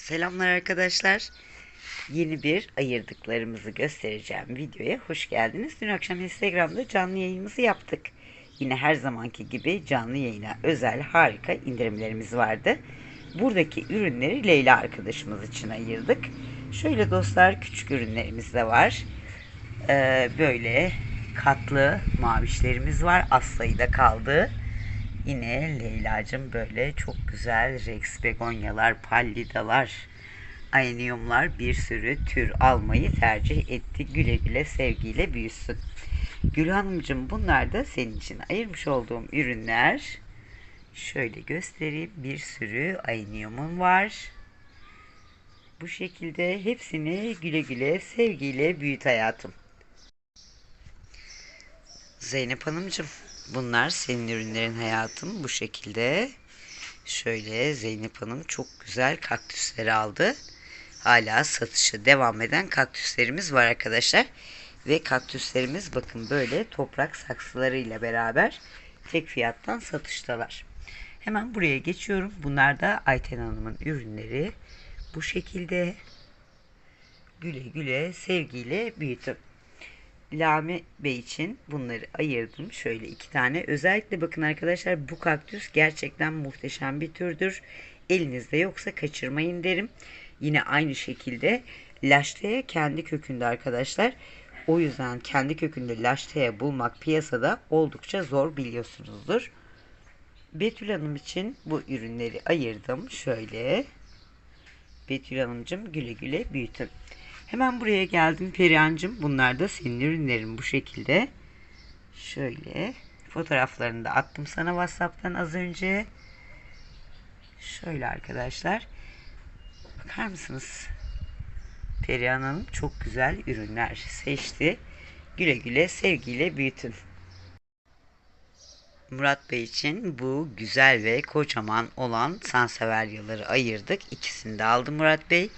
Selamlar arkadaşlar. Yeni bir ayırdıklarımızı göstereceğim videoya hoş geldiniz. Dün akşam Instagram'da canlı yayınımızı yaptık. Yine her zamanki gibi canlı yayına özel harika indirimlerimiz vardı. Buradaki ürünleri Leyla arkadaşımız için ayırdık. Şöyle dostlar küçük ürünlerimiz de var. Ee, böyle katlı mavişlerimiz var. Az sayıda kaldı. Yine Leyla'cığım böyle çok güzel Rex begonyalar, pallidalar, ayniumlar bir sürü tür almayı tercih etti. Güle güle sevgiyle büyüsün. Gül Hanımcığım bunlar da senin için ayırmış olduğum ürünler. Şöyle göstereyim. Bir sürü ayniumum var. Bu şekilde hepsini güle güle sevgiyle büyüt hayatım. Zeynep Hanımcığım bunlar senin ürünlerin hayatım bu şekilde. Şöyle Zeynep Hanım çok güzel kaktüsleri aldı. Hala satışı devam eden kaktüslerimiz var arkadaşlar. Ve kaktüslerimiz bakın böyle toprak saksılarıyla beraber tek fiyattan satıştalar. Hemen buraya geçiyorum. Bunlar da Ayten Hanım'ın ürünleri. Bu şekilde güle güle sevgiyle büyütün. Lame Bey için bunları ayırdım. Şöyle iki tane. Özellikle bakın arkadaşlar bu kaktüs gerçekten muhteşem bir türdür. Elinizde yoksa kaçırmayın derim. Yine aynı şekilde laşteye kendi kökünde arkadaşlar. O yüzden kendi kökünde laşteye bulmak piyasada oldukça zor biliyorsunuzdur. Betül Hanım için bu ürünleri ayırdım. Şöyle. Betül Hanımcığım güle güle büyütün. Hemen buraya geldim Perihan'cığım. Bunlar da senin ürünlerin bu şekilde. Şöyle fotoğraflarını da attım sana WhatsApp'tan az önce. Şöyle arkadaşlar. Bakar mısınız? Perihan Hanım çok güzel ürünler seçti. Güle güle sevgiyle büyütün. Murat Bey için bu güzel ve kocaman olan sanseveryaları ayırdık. İkisini de aldı Murat Bey.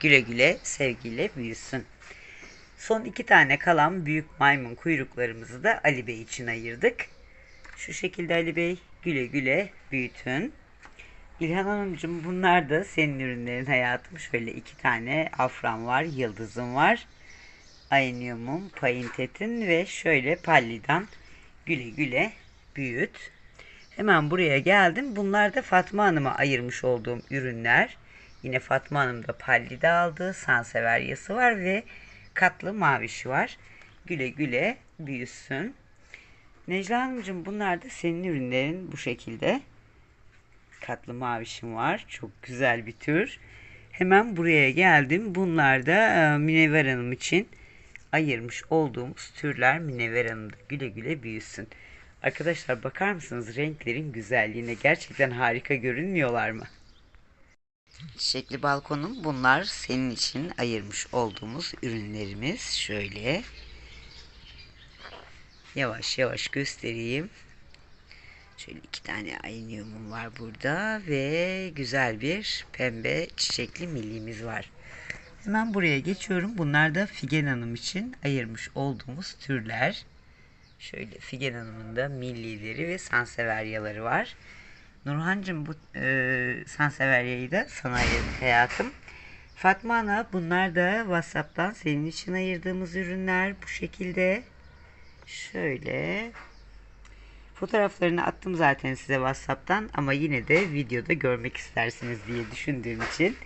Güle güle sevgiyle büyüsün. Son iki tane kalan büyük maymun kuyruklarımızı da Ali Bey için ayırdık. Şu şekilde Ali Bey güle güle büyütün. İlhan Hanımcığım bunlar da senin ürünlerin hayatım. Şöyle iki tane afram var, yıldızım var. Ayniumum, paintetin ve şöyle pallidan güle güle büyüt. Hemen buraya geldim. Bunlar da Fatma Hanım'a ayırmış olduğum ürünler. Yine Fatma Hanım da pallide aldı. Sanseveryası var ve katlı mavişi var. Güle güle büyüsün. Necla Hanımcığım bunlar da senin ürünlerin bu şekilde. Katlı mavişim var. Çok güzel bir tür. Hemen buraya geldim. Bunlar da e, Münevver Hanım için ayırmış olduğumuz türler. Münevver Hanım da güle güle büyüsün. Arkadaşlar bakar mısınız renklerin güzelliğine gerçekten harika görünmüyorlar mı? Çiçekli balkonum bunlar senin için ayırmış olduğumuz ürünlerimiz. Şöyle yavaş yavaş göstereyim. Şöyle iki tane ayniumum var burada ve güzel bir pembe çiçekli millimiz var. Hemen buraya geçiyorum. Bunlar da Figen Hanım için ayırmış olduğumuz türler. Şöyle Figen Hanım'ın da millileri ve sanseveryaları var. Nurhancığım bu e, sanseveryayı da sana ayırdık hayatım. Fatma Ana bunlar da Whatsapp'tan senin için ayırdığımız ürünler bu şekilde. Şöyle fotoğraflarını attım zaten size Whatsapp'tan ama yine de videoda görmek istersiniz diye düşündüğüm için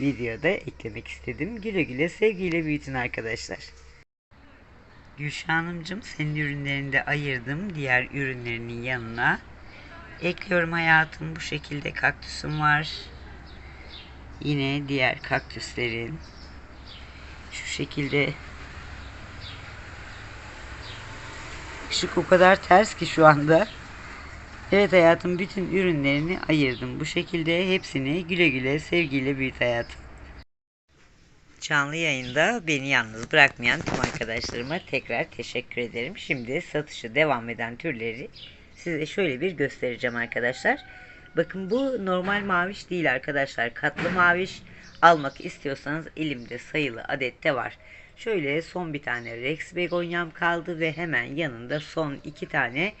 videoda eklemek istedim. Güle güle sevgiyle büyütün arkadaşlar. Gülşah Hanımcığım senin ürünlerini de ayırdım. Diğer ürünlerinin yanına ekliyorum hayatım. Bu şekilde kaktüsüm var. Yine diğer kaktüslerin şu şekilde ışık o kadar ters ki şu anda. Evet hayatım bütün ürünlerini ayırdım. Bu şekilde hepsini güle güle sevgiyle büyüt hayatım. Canlı yayında beni yalnız bırakmayan tüm arkadaşlarıma tekrar teşekkür ederim. Şimdi satışı devam eden türleri size şöyle bir göstereceğim arkadaşlar. Bakın bu normal maviş değil arkadaşlar. Katlı maviş almak istiyorsanız elimde sayılı adette var. Şöyle son bir tane Rex begonyam kaldı ve hemen yanında son iki tane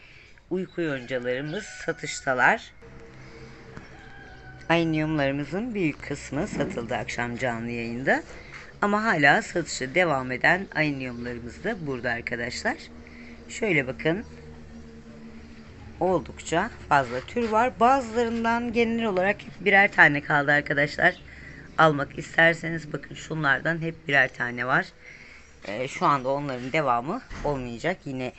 uyku yoncalarımız satıştalar. Ayniumlarımızın büyük kısmı satıldı akşam canlı yayında. Ama hala satışı devam eden ayniumlarımız da burada arkadaşlar. Şöyle bakın. Oldukça fazla tür var. Bazılarından genel olarak birer tane kaldı arkadaşlar. Almak isterseniz bakın şunlardan hep birer tane var. Ee, şu anda onların devamı olmayacak. Yine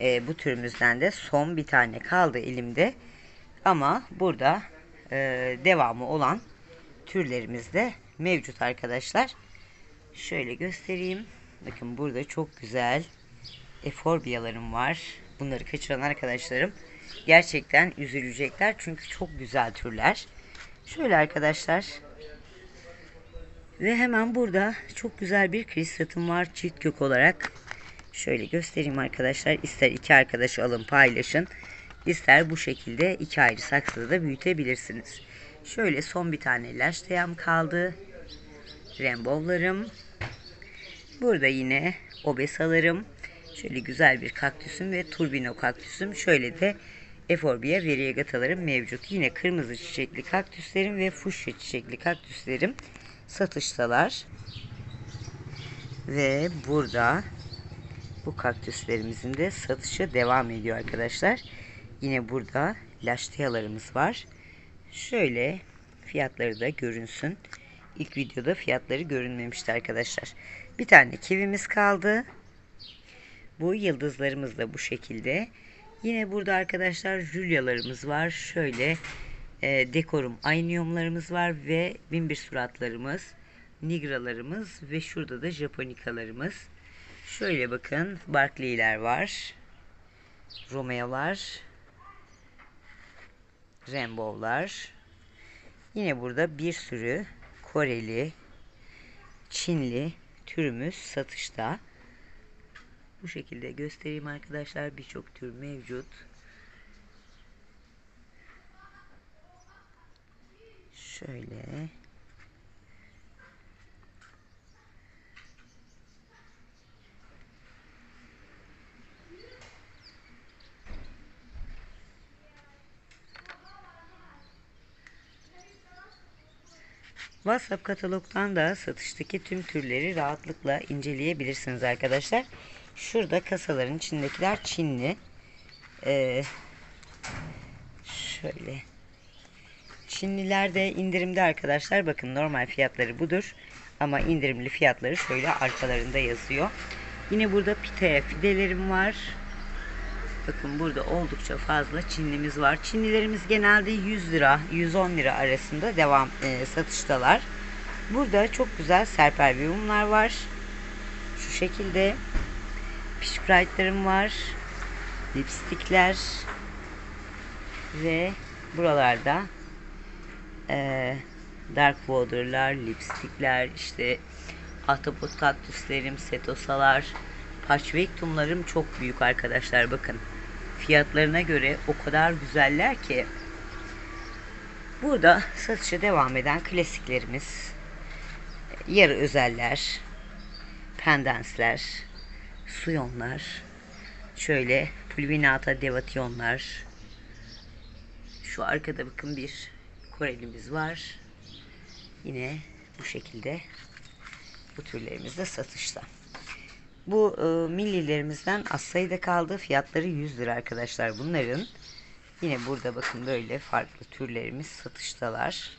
e, bu türümüzden de son bir tane kaldı elimde. Ama burada e, devamı olan türlerimiz de mevcut arkadaşlar. Şöyle göstereyim. Bakın burada çok güzel eforbiyalarım var. Bunları kaçıran arkadaşlarım gerçekten üzülecekler. Çünkü çok güzel türler. Şöyle arkadaşlar. Ve hemen burada çok güzel bir kristatım var çift kök olarak. Şöyle göstereyim arkadaşlar. İster iki arkadaş alın paylaşın. İster bu şekilde iki ayrı saksıda da büyütebilirsiniz. Şöyle son bir tane laşteyam kaldı. Rainbow'larım. Burada yine obesalarım. Şöyle güzel bir kaktüsüm ve turbino kaktüsüm. Şöyle de Eforbia variegatalarım mevcut. Yine kırmızı çiçekli kaktüslerim ve fuşya çiçekli kaktüslerim satıştalar. Ve burada bu kaktüslerimizin de satışı devam ediyor arkadaşlar. Yine burada laştiyalarımız var. Şöyle fiyatları da görünsün. İlk videoda fiyatları görünmemişti arkadaşlar. Bir tane kivimiz kaldı. Bu yıldızlarımız da bu şekilde. Yine burada arkadaşlar jülyalarımız var. Şöyle e, dekorum ayniyumlarımız var ve binbir suratlarımız, nigralarımız ve şurada da japonikalarımız. Şöyle bakın Barclay'ler var. Romeo'lar. Rainbow'lar. Yine burada bir sürü Koreli, Çinli türümüz satışta. Bu şekilde göstereyim arkadaşlar. Birçok tür mevcut. Şöyle. WhatsApp katalogdan da satıştaki tüm türleri rahatlıkla inceleyebilirsiniz arkadaşlar. Şurada kasaların içindekiler Çinli. Ee, şöyle. Çinliler de indirimde arkadaşlar. Bakın normal fiyatları budur. Ama indirimli fiyatları şöyle arkalarında yazıyor. Yine burada pitaya fidelerim var. Bakın burada oldukça fazla Çinlimiz var. Çinlilerimiz genelde 100 lira, 110 lira arasında devam e, satıştalar. Burada çok güzel serperviyumlar var. Şu şekilde Pişprite'larım var. Lipstikler. Ve buralarda e, Dark Water'lar, lipstikler, işte ahtapot kaktüslerim, setosalar, patchvectumlarım çok büyük arkadaşlar bakın. Fiyatlarına göre o kadar güzeller ki. Burada satışa devam eden klasiklerimiz, yarı özeller, pendensler, suyonlar, şöyle pulvinata devationlar. Şu arkada bakın bir Korelimiz var. Yine bu şekilde bu türlerimiz de satışta. Bu e, millilerimizden az sayıda kaldı. Fiyatları 100 lira arkadaşlar bunların. Yine burada bakın böyle farklı türlerimiz satıştalar.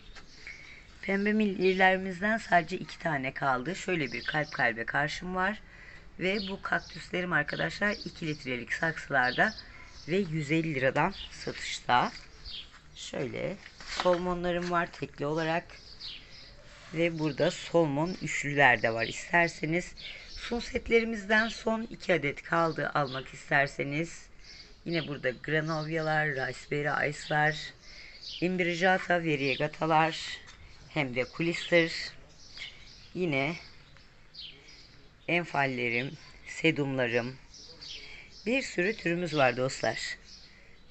Pembe millilerimizden sadece iki tane kaldı. Şöyle bir kalp kalbe karşım var. Ve bu kaktüslerim arkadaşlar 2 litrelik saksılarda ve 150 liradan satışta. Şöyle solmonlarım var tekli olarak. Ve burada solmon üçlüler de var isterseniz. Son setlerimizden son 2 adet kaldı almak isterseniz. Yine burada granovyalar, raspberry ice'lar, imbrijata, variegatalar hem de kulister. Yine enfallerim, sedumlarım. Bir sürü türümüz var dostlar.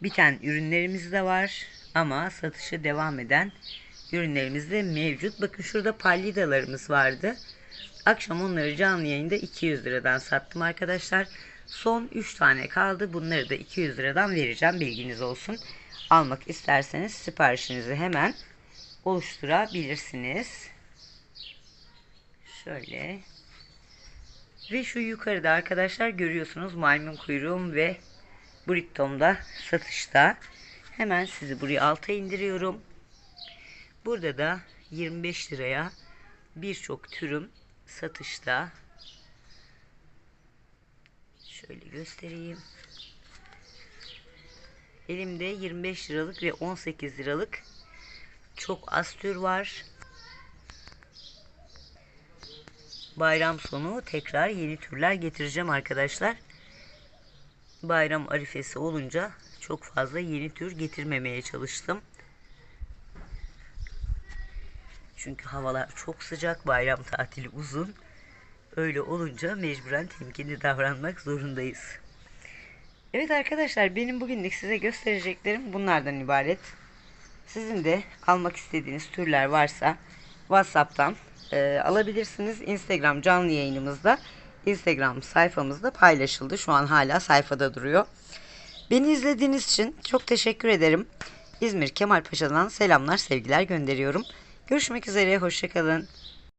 Biten ürünlerimiz de var ama satışı devam eden ürünlerimiz de mevcut. Bakın şurada pallidalarımız vardı. Akşam onları canlı yayında 200 liradan sattım arkadaşlar. Son 3 tane kaldı. Bunları da 200 liradan vereceğim. Bilginiz olsun. Almak isterseniz siparişinizi hemen oluşturabilirsiniz. Şöyle. Ve şu yukarıda arkadaşlar görüyorsunuz maymun kuyruğum ve Brittom'da satışta. Hemen sizi buraya alta indiriyorum. Burada da 25 liraya birçok türüm satışta. Şöyle göstereyim. Elimde 25 liralık ve 18 liralık çok az tür var. Bayram sonu tekrar yeni türler getireceğim arkadaşlar. Bayram arifesi olunca çok fazla yeni tür getirmemeye çalıştım. Çünkü havalar çok sıcak, bayram tatili uzun. Öyle olunca mecburen temkinli davranmak zorundayız. Evet arkadaşlar benim bugünlük size göstereceklerim bunlardan ibaret. Sizin de almak istediğiniz türler varsa WhatsApp'tan e, alabilirsiniz. Instagram canlı yayınımızda Instagram sayfamızda paylaşıldı. Şu an hala sayfada duruyor. Beni izlediğiniz için çok teşekkür ederim. İzmir Kemalpaşa'dan selamlar, sevgiler gönderiyorum. Görüşmek üzere, hoşçakalın.